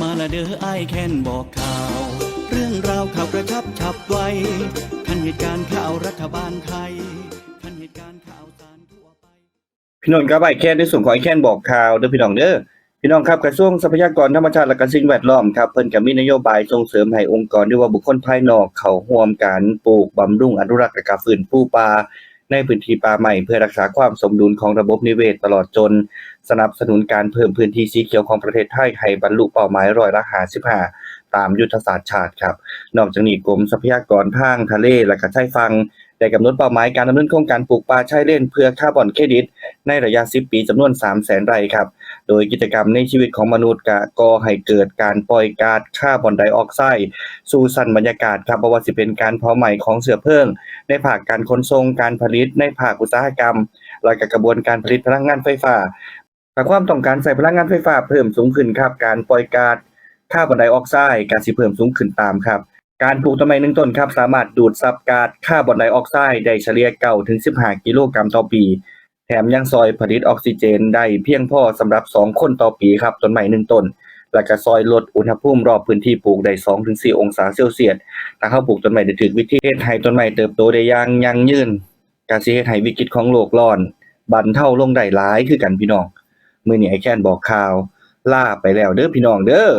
มาละเด้อไอแค้นบอกข่าว เรื่องราวข่าวกระชับฉับไวทันเหตุการณ์ข่าวรัฐบาลไทยทันเหตุการณ์ข่าวสารทั่วไป พี่น้องครับไอแค่ในส่วนของไอ้แค่นบอกข่าวเด้อพี่น้องเด้อพี่น้องครับกระทรวงทรัพยากรธรรมชาติและก็สิ่งแวดล้อมครับเพิ่นก็มีนโยบายส่งเสริมให้องค์กรหรือว่าบุคคลภายนอกเขาร่วมการปลูกบำรุงอนุรักษ์และก็ฟื้นฟูป่า ในพื้นที่ป่าใหม่เพื่อรักษาความสมดุลของระบบนิเวศตลอดจน สนับสนุนการเพิ่มพื้นที่สีเขียวของประเทศไทยให้บรรลุเป้าหมายร้อยละหาสิบห้าตามยุทธศาสตร์ชาติครับ นอกจากนี้กรมทรัพยากรทางทะเลและก็ชายฟังได้กำหนดเป้าหมายการดำเนินโครงการปลูกป่าชายเลนเพื่อคาร์บอนเครดิต ในระยะ 10 ปีจำนวน 300,000 ไร่ครับ โดยกิจกรรมในชีวิตของมนุษย์กะก่อให้เกิดการปล่อยก๊าซคาร์บอนไดออกไซด์สู่ชั้นบรรยากาศครับบ่ว่าสิเป็นการเผาไหม้ของเชื้อเพลิงในภาคการขนส่งการผลิตในภาคอุตสาหกรรม และก็กระบวนการผลิตพลังงานไฟฟ้าหากความต้องการใช้พลังงานไฟฟ้าเพิ่มสูงขึ้นครับการปล่อยก๊าซคาร์บอนไดออกไซด์ก็สิเพิ่มสูงขึ้นตามครับ การปลูกต้นไม้หนึ่งต้นครับสามารถดูดซับก๊าซคาร์บอนไดออกไซด์ได้เฉลี่ย9ถึง 15 กิโลกรัมต่อปี แถมยังซอยผลิตออกซิเจนได้เพียงพอสำหรับ 2 คนต่อปีครับต้นไม้หนึ่งต้น และก็ซอยลดอุณหภูมิรอบพื้นที่ปลูกได้2ถึง4องศาเซลเซียสถ้าเฮาปลูกต้นไม้ได้ถูกวิธีเฮ็ดให้ต้นไม้เติบโตได้อย่างยั่งยืนการสิเฮ็ดให้วิกฤตของโลกร้อนบรรเท่าลงได้หลายคือกันพี่น้อง มื้อนี้ไอแคนบอกข่าว ลาไปแล้วเด้อพี่น้องเด้อ